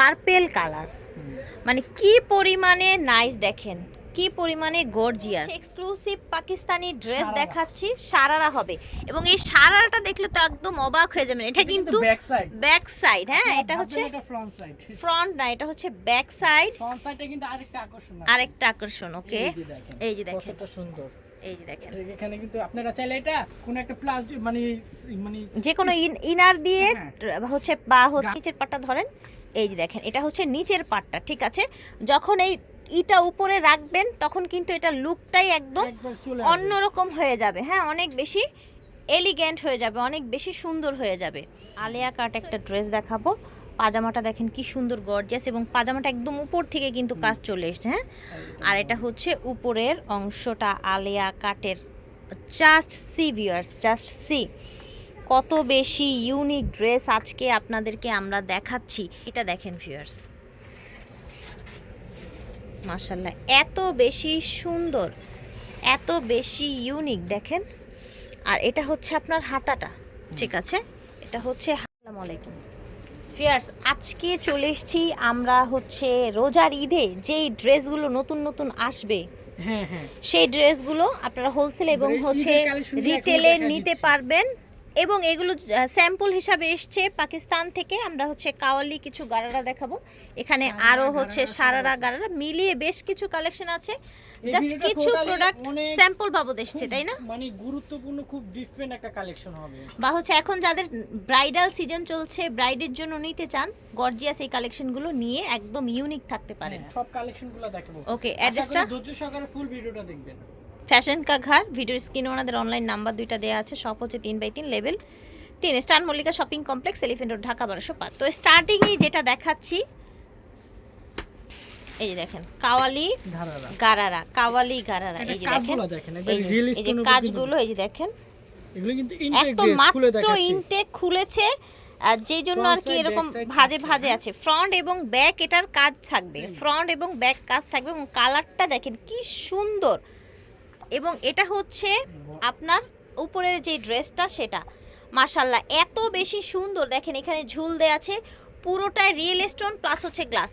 Purple colour মানে কি পরিমাণে নাইস দেখেন কি পরিমাণে গর্জিয়াস এক্সক্লুসিভ পাকিস্তানি ড্রেস দেখাচ্ছি সারারা হবে। এবং এই সারারাটা দেখলে তো একদম অবাক হয়ে যাবেন। এটা কিন্তু ব্যাক সাইড ব্যাক সাইড হ্যাঁ এটা হচ্ছে ফ্রন্ট সাইড ফ্রন্ট না এটা হচ্ছে ব্যাক সাইড ফ্রন্ট সাইডে কিন্তু আরেকটা আকর্ষণ আছে। আরেকটা আকর্ষণ ওকে এই যে দেখেন এই যে দেখেন। কতটা সুন্দর। এই যে দেখেন। এখানে কিন্তু আপনারা চাইলে এটা কোন একটা প্লাস মানে মানে যে কোনো ইনার দিয়ে হ্যাঁ। হচ্ছে বা হচ্ছে নিচের পাটটা ধরেন। এই যে দেখেন এটা হচ্ছে নিচের পাটটা ঠিক আছে? যখন এই ইটা উপরে রাখবেন তখন কিন্তু এটা লুকটাই একদম অন্যরকম হয়ে যাবে। হ্যাঁ অনেক বেশি এলিগেন্ট হয়ে যাবে অনেক বেশি সুন্দর হয়ে যাবে। আলেয়া কাট একটা ড্রেস দেখাবো। পাজামাটা দেখেন কি সুন্দর গর্জিয়াস এবং পাজামাটা একদম উপর থেকে কিন্তু কাজ চলে এসছে হ্যাঁ? আর এটা হচ্ছে উপরের অংশটা আলেয়া কাটের just see viewers just see কত বেশি ইউনিক ড্রেস আজকে আপনাদেরকে আমরা দেখাচ্ছি। এটা দেখেন ভিউয়ার্স মাশাল্লাহ এত বেশি সুন্দর এত বেশি ইউনিক দেখেন। আর এটা হচ্ছে আপনার হাতাটা ঠিক আছে? এটা হচ্ছে আসসালামু আলাইকুম। ফিয়ার্স আজকে চলে এসেছি আমরা হচ্ছে রোজার ঈদে যেই ড্রেসগুলো নতুন নতুন আসবে হ্যাঁ হ্যাঁ। সেই ড্রেসগুলো আপনারা হোলসেল এবং হচ্ছে রিটেলে নিতে পারবেন। এবং এগুলো স্যাম্পল হিসাবে এসছে পাকিস্তান থেকে। আমরা হচ্ছে কাওয়ালি কিছু গারারা দেখাবো। এখানে সারারা, আরও হচ্ছে সারারা গারারা। মিলিয়ে বেশ কিছু কালেকশন আছে। জাস্ট কিছু প্রোডাক্ট স্যাম্পল বাবদ এসছে তাই না? মানে গুরুত্বপূর্ণ খুব ডিফারেন্ট একটা কালেকশন হবে। বা হচ্ছে এখন যাদের ব্রাইডাল সিজন চলছে ব্রাইডের জন্য নিতে চান গর্জিয়াস এই কালেকশনগুলো নিয়ে একদম ইউনিক থাকতে পারেন। হ্যাঁ, সব কালেকশনগুলো দেখাবো। ওকে অ্যাড্রেসটা ধৈর্য সহকারে ফুল ভিডিওটা দেখবেন। ফ্যাশন কা ঘর ভিডিওর স্ক্রিনে ওনাদের অনলাইন নাম্বার দুইটা দেওয়া আছে সব হচ্ছে তিন বাই তিন লেভেল তিন star Mallika shopping complex elephant road Dhaka বারোশো পাঁচ। তো স্টার্টিংয়ে যেটা দেখাচ্ছি এই যে দেখেন কাওয়ালি গারারা। কাওয়ালি গারারা এই যে দেখেন এই যে- কাজগুলো এই যে দেখেন এগুলো কিন্তু একদম মাত্র ইনটেক খুলেছে আর যেই জন্য আর কি এরকম ভাজে ভাজে। আছে ফ্রন্ট এবং ব্যাক এটার কাজ থাকবে ফ্রন্ট এবং ব্যাক কাজ থাকবে এবং কালারটা দেখেন কি সুন্দর এবং এটা হচ্ছে আপনার উপরের যে ড্রেসটা সেটা। মাশাল্লাহ এত বেশি সুন্দর। দেখেন এখানে ঝুল দেয়া আছে। পুরোটাই রিয়েল স্টোন প্লাস হচ্ছে গ্লাস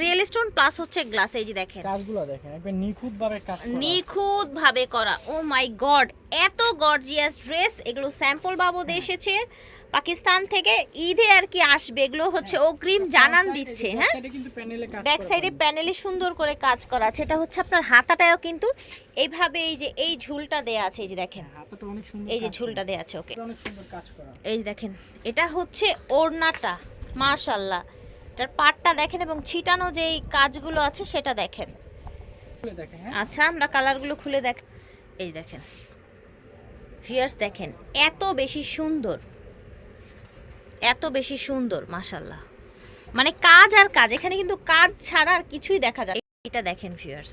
রিয়েল স্টোন প্লাস হচ্ছে গ্লাস এই যে দেখেন। কাজগুলো দেখেন একবার নিখুঁত ভাবে কাজ করা। নিখুঁত ভাবে করা। ও মাই গড এত গর্জিয়াস ড্রেস এগুলো স্যাম্পল বাবদ এসেছে। পাকিস্তান থেকে ঈদে আর কি আসবে এগুলো হচ্ছে অগ্রিম জানান দিচ্ছে হ্যাঁ? ব্যাক সাইডে প্যানেলে সুন্দর করে কাজ করা আছে এটা হচ্ছে আপনার হাতাটাও কিন্তু এইভাবে এই যে এই ঝুলটা দেয়া আছে এই যে দেখেন। সুন্দর এই যে ঝুলটা। দেয়া আছে ওকে। এই যে দেখেন এটা হচ্ছে ওড়নাটা মাশাল্লাহ এটার পাটটা দেখেন এবং ছিটানো যেই কাজগুলো আছে সেটা দেখেন। হ্যাঁ। আচ্ছা আমরা কালারগুলো খুলে দেখ এই দেখেন। ফিয়ার্স দেখেন এত বেশি সুন্দর। এত বেশি সুন্দর মাশাল্লাহ মানে কাজ আর কাজ, এখানে কিন্তু কাজ ছাড়া আর কিছুই দেখা যায় এটা দেখেন ফিয়ার্স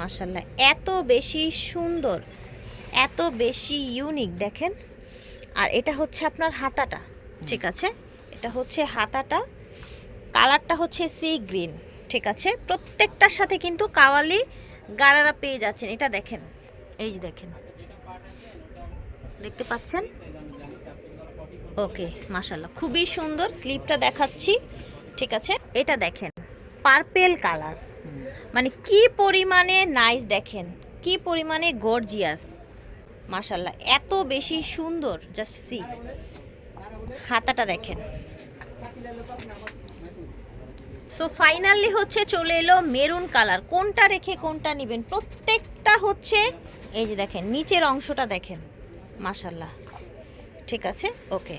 মাশাল্লাহ এত বেশি সুন্দর, এত বেশি ইউনিক দেখেন। আর এটা হচ্ছে আপনার হাতাটা, ঠিক আছে? এটা হচ্ছে হাতাটা, কালারটা হচ্ছে সি গ্রিন ঠিক আছে? প্রত্যেকটার সাথে কিন্তু কাওয়ালি গারারা পেয়ে যাচ্ছেন। এটা দেখেন, এই যে দেখেন। দেখতে পাচ্ছেন? ওকে মাশাল্লাহ খুবই সুন্দর স্লিপটা দেখাচ্ছি। ঠিক আছে, এটা দেখেন, পার্পেল কালার। মানে কি পরিমাণে নাইস দেখেন, কি পরিমাণে গর্জিয়াস। মাশাল্লাহ এত বেশি সুন্দর জাস্ট সি হাতাটা দেখেন। সো ফাইনালি হচ্ছে চলে এলো মেরুন কালার। কোনটা রেখে কোনটা নেবেন? প্রত্যেকটা হচ্ছে, এই যে দেখেন, নিচের অংশটা দেখেন। মাশাল্লাহ ঠিক আছে ওকে।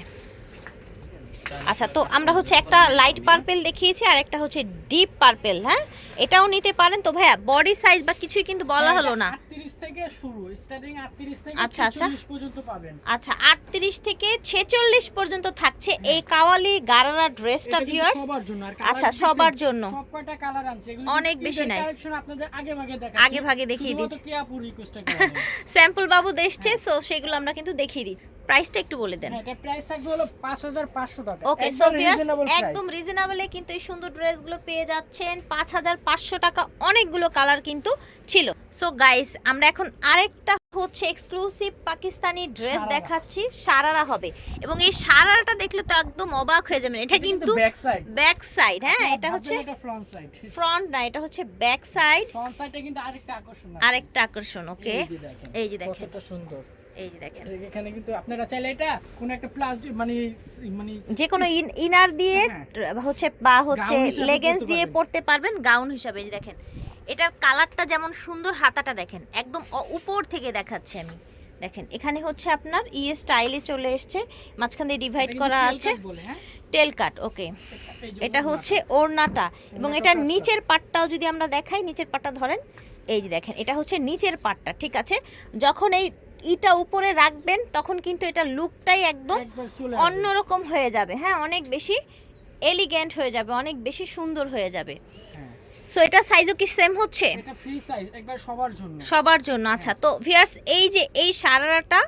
আচ্ছা তো আমরা হচ্ছে একটা লাইট পার্পেল দেখিয়েছি আর একটা হচ্ছে ডিপ পার্পেল হ্যাঁ? এটাও নিতে পারেন। তো ভাইয়া বডি সাইজ বা কিছুই কিন্তু বলা হলো না। 38 থেকে শুরু স্টার্টিং 38 থেকে আচ্ছা, আচ্ছা। পর্যন্ত পাবেন। আচ্ছা আটত্রিশ থেকে ছেচল্লিশ পর্যন্ত থাকছে এই কাওয়ালি গারারা ড্রেসটা ভিউয়ার্স আচ্ছা, সবার জন্য। সব কালার আনছে? এগুলো অনেক বেশি। কালেকশন আপনাদের আগে ভাগে দেখা আগে ভাগে দেখিয়ে দিচ্ছি। স্যাম্পল বাবু দেখছে সো সেগুলো আমরা কিন্তু দেখিয়ে দিই প্রাইসটা একটু বলে দেন। হ্যাঁ এটা প্রাইস থাকবে হলো 5500 টাকা। ওকে সোফিয়াস একদম রিজনেবলে কিন্তু এই সুন্দর ড্রেসগুলো পেয়ে যাচ্ছেন। পাঁচ হাজার পাঁচশো টাকা অনেকগুলো কালার কিন্তু ছিল। সো গাইস আমরা এখন আরেকটা হচ্ছে এক্সক্লুসিভ পাকিস্তানি ড্রেস দেখাচ্ছি সারারা হবে। এবং এই সারারাটা দেখলে তো একদম অবাক হয়ে যাবেন। এটা কিন্তু ব্যাক সাইড ব্যাক সাইড হ্যাঁ এটা হচ্ছে এটা ফ্রন্ট সাইড ফ্রন্ট না এটা হচ্ছে ব্যাক সাইড ফ্রন্ট সাইডে কিন্তু আরেকটা আকর্ষণ আরেকটা আকর্ষণ ওকে এই যে দেখেন। কতটা সুন্দর। এই যে দেখেন। এখানে কিন্তু আপনারা চাইলে এটা কোন একটা প্লাস মানে মানে যে কোনো ইনার দিয়ে হ্যাঁ। হচ্ছে বা হচ্ছে লেগেন্স দিয়ে। পরতে পারবেন গাউন হিসাবে এই যে দেখেন। এটার কালারটা যেমন সুন্দর হাতাটা দেখেন। একদম উপর থেকে দেখাচ্ছি আমি। দেখেন এখানে হচ্ছে আপনার ইয়ে স্টাইলে চলে এসছে। মাঝখান দিয়ে ডিভাইড করা আছে? টেল কাট ওকে এটা হচ্ছে ওড়নাটা। এবং এটা নিচের পাটটাও যদি আমরা দেখাই নিচের পাটটা ধরেন এই যে দেখেন এটা হচ্ছে নিচের পাটটা ঠিক আছে? যখন এই ইটা উপরে রাখবেন তখন কিন্তু এটা লুকটাই একদম অন্যরকম হয়ে যাবে। হ্যাঁ অনেক বেশি এলিগেন্ট হয়ে যাবে অনেক বেশি সুন্দর হয়ে যাবে। হ্যাঁ। সো এটা সাইজও কি সেম হচ্ছে? এটা ফ্রি সাইজ একবার সবার জন্য। সবার জন্য আচ্ছা। তো ভিয়ার্স এই যে এই সারারাটা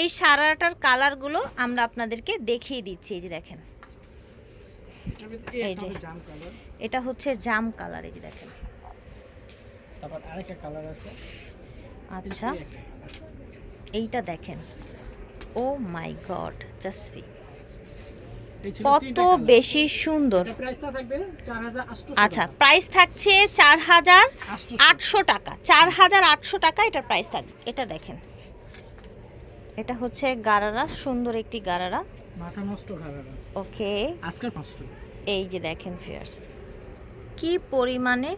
এই সারারাটার কালারগুলো আমরা আপনাদেরকে দেখিয়ে দিচ্ছি এই যে দেখেন। এই যে। এটা হচ্ছে জাম কালার এই যে দেখেন। তারপর আরেকটা কালার আছে। আচ্ছা। এইটা দেখেন। Oh my god just see কত বেশি সুন্দর। এটা প্রাইসটা থাকবে 4800 আচ্ছা প্রাইস থাকছে চার হাজার আটশো টাকা। চার হাজার আটশো টাকা এটার প্রাইস থাকবে এটা দেখেন। এটা হচ্ছে গারারা সুন্দর একটি গারারা। মাথা নষ্ট ওকে। আজকাল 500 এই যে দেখেন ফিয়ার্স কি পরিমাণে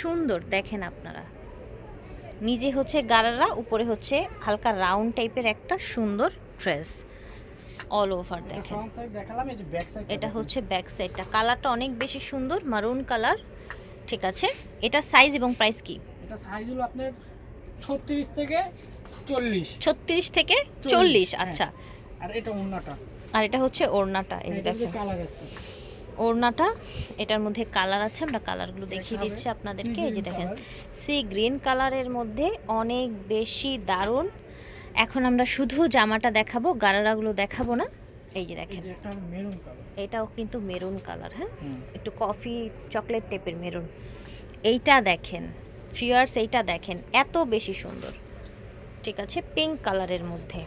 সুন্দর দেখেন আপনারা। নিজে হচ্ছে গারারা উপরে হচ্ছে হালকা রাউন্ড টাইপের একটা সুন্দর ড্রেস অল ওভার দেখেন। এটা হচ্ছে ব্যাক সাইডটা কালারটা অনেক বেশি সুন্দর মারুন কালার ঠিক আছে? এটা সাইজ এবং প্রাইস কি? এটা সাইজ হলো আপনার 36 থেকে 40 ছত্রিশ থেকে চল্লিশ, চল্লিশ হ্যাঁ। আচ্ছা। আর এটা ওন্নাটা আর এটা হচ্ছে ওড়নাটা এই যে দেখেন। ওড়নাটা এটার মধ্যে কালার আছে আমরা কালারগুলো দেখিয়ে দিচ্ছি আপনাদেরকে। এই যে দেখেন সি গ্রিন কালারের মধ্যে অনেক বেশি দারুণ। এখন আমরা শুধু জামাটা দেখাবো গারারাগুলো দেখাবো না। এই যে দেখেন এটাও কিন্তু মেরুন কালার হ্যাঁ? একটু কফি চকলেট টাইপের মেরুন এইটা দেখেন ফিয়ার্স এইটা দেখেন এত বেশি সুন্দর। ঠিক আছে পিঙ্ক কালারের মধ্যে।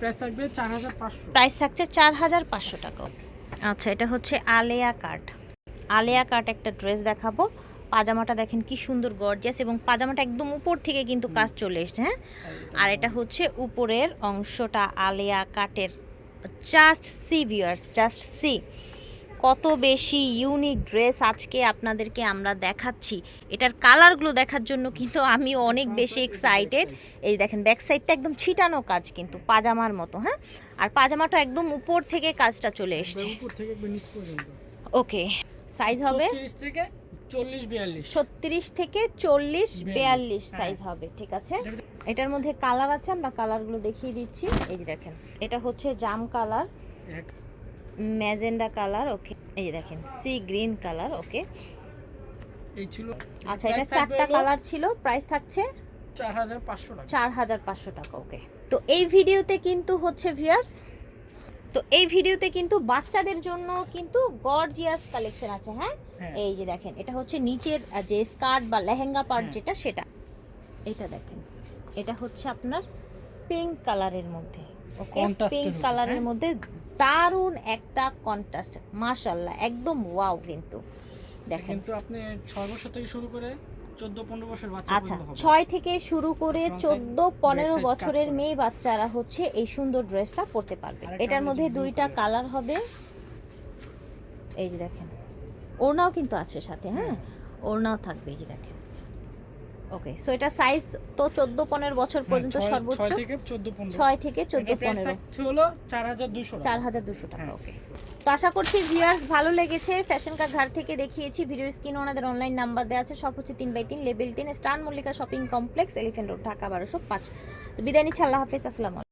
প্রাইস থাকবে 4500 প্রাইস থাকছে চার হাজার পাঁচশো টাকা। আচ্ছা এটা হচ্ছে আলেয়া কাট আলেয়া কাট একটা ড্রেস দেখাবো। পাজামাটা দেখেন কি সুন্দর গর্জিয়াস এবং পাজামাটা একদম উপর থেকে কিন্তু কাজ চলে এসছে হ্যাঁ? আর এটা হচ্ছে উপরের অংশটা আলেয়া কাটের just see viewers just see কত বেশি ইউনিক ড্রেস আজকে আপনাদেরকে আমরা দেখাচ্ছি। এটার কালারগুলো দেখার জন্য কিন্তু আমি অনেক বেশি এক্সাইটেড এই দেখেন ব্যাক সাইডটা একদম ছিটানো কাজ কিন্তু পাজামার মতো হ্যাঁ? আর পাজামাটা একদম উপর থেকে কাজটা চলে এসছে। ওকে সাইজ হবে? 36 থেকে 40 42 ছত্রিশ থেকে চল্লিশ বিয়াল্লিশ, বিয়াল্লিশ হ্যাঁ। সাইজ হবে ঠিক আছে? এটার মধ্যে কালার আছে আমরা কালারগুলো দেখিয়ে দিচ্ছি। এই দেখেন এটা হচ্ছে জাম কালার ম্যাজেন্ডা কালার ওকে। এই যে দেখেন সি গ্রিন কালার ওকে। এই ছিল। আচ্ছা এটা চারটা কালার ছিল। প্রাইস থাকছে 4500 টাকা। চার হাজার পাঁচশো টাকা ওকে। তো এই ভিডিওতে কিন্তু হচ্ছে ভিউয়ার্স তো এই ভিডিওতে কিন্তু বাচ্চাদের জন্য কিন্তু গর্জিয়াস কালেকশন আছে হ্যাঁ? হ্যাঁ। এই যে দেখেন এটা হচ্ছে নিচের যে স্কার্ট বা লেহেঙ্গা পার্ট হ্যাঁ। যেটা সেটা। এটা দেখেন এটা হচ্ছে আপনার পিঙ্ক কালারের মধ্যে পিঙ্ক কালারের? মধ্যে দারুণ একটা কন্ট্রাস্ট মাশাল্লাহ একদম ওয়াও কিন্তু। দেখেন। কিন্তু আপনি 6 বছর থেকে শুরু করে 14 15 বছর বাচ্চা আচ্ছা পর্যন্ত হবে। ছয় থেকে শুরু করে Front side, চোদ্দ back পনেরো side কাজ বছরের মেয়ে বাচ্চারা হচ্ছে এই সুন্দর ড্রেসটা পরতে পারবে। এটার মধ্যে দুইটা কালার হবে। এই যে দেখেন ওড়নাও কিন্তু আছে সাথে হ্যাঁ। ওড়নাও থাকবে এই যে দেখেন। ওকে সো এটা সাইজ তো চোদ্দ পনেরো বছর পর্যন্ত হ্যাঁ, সর্বোচ্চ। 6 থেকে 14 15 6 থেকে চোদ্দ এটা প্রাইস পনেরো। থাকছে হলো 4200 টাকা। টাকা হ্যাঁ। ওকে তো আশা করছি ভিউয়ার্স ভালো লেগেছে। ফ্যাশন কার ঘাট থেকে দেখিয়েছি। ভিডিওর স্ক্রিনে ওনাদের অনলাইন নাম্বার দেওয়া আছে। সব হচ্ছে তিন বাই তিন level 3 star Mallika shopping complex elephant road Dhaka বারোশো পাঁচ। তো বিদায় নিচ্ছি আল্লাহ হাফেজ আসসালাম